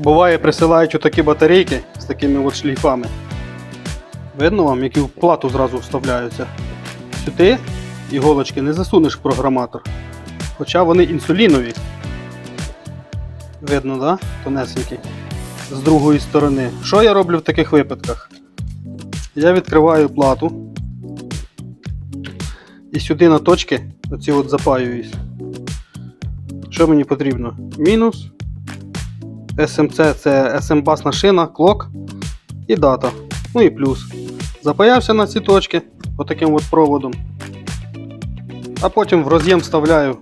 Буває, присилають отакі батарейки з такими от шлейфами. Видно вам, які в плату зразу вставляються. Сюди іголочки не засунеш в програматор. Хоча вони інсулінові. Видно, да? Тонесенькі. З другої сторони. Що я роблю в таких випадках? Я відкриваю плату. І сюди на точки оці от запаююсь. Що мені потрібно? Мінус. SMC це SM-басна шина, клок і дата. Ну і плюс. Запаявся на ці точки отаким от проводом. А потім в роз'єм вставляю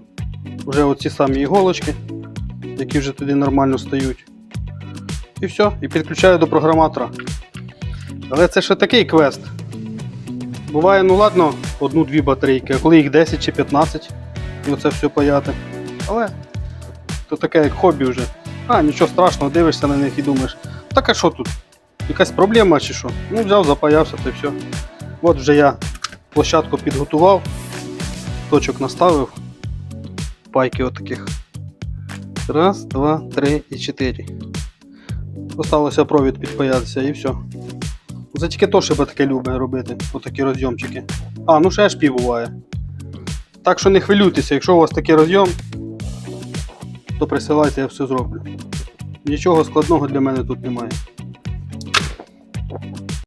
вже оці самі іголочки, які вже туди нормально стають. І все, і підключаю до програматора. Але це ще такий квест. Буває, ну ладно, одну-дві батарейки, а коли їх 10 чи 15, і оце все паяти. Але то таке як хобі вже. А, нічого страшного, дивишся на них і думаєш, так а що тут? Якась проблема чи що? Ну, взяв, запаявся, то й все. От вже я площадку підготував, точок наставив, пайки отаких. Раз, два, три і чотири. Осталося провід підпаятися і все. За тільки то себе таке любить робити, отакі розйомчики. А, ну ще HP буває. Так що не хвилюйтеся, якщо у вас такий розйом, то присилайте, я все зроблю. Нічого складного для мене тут немає.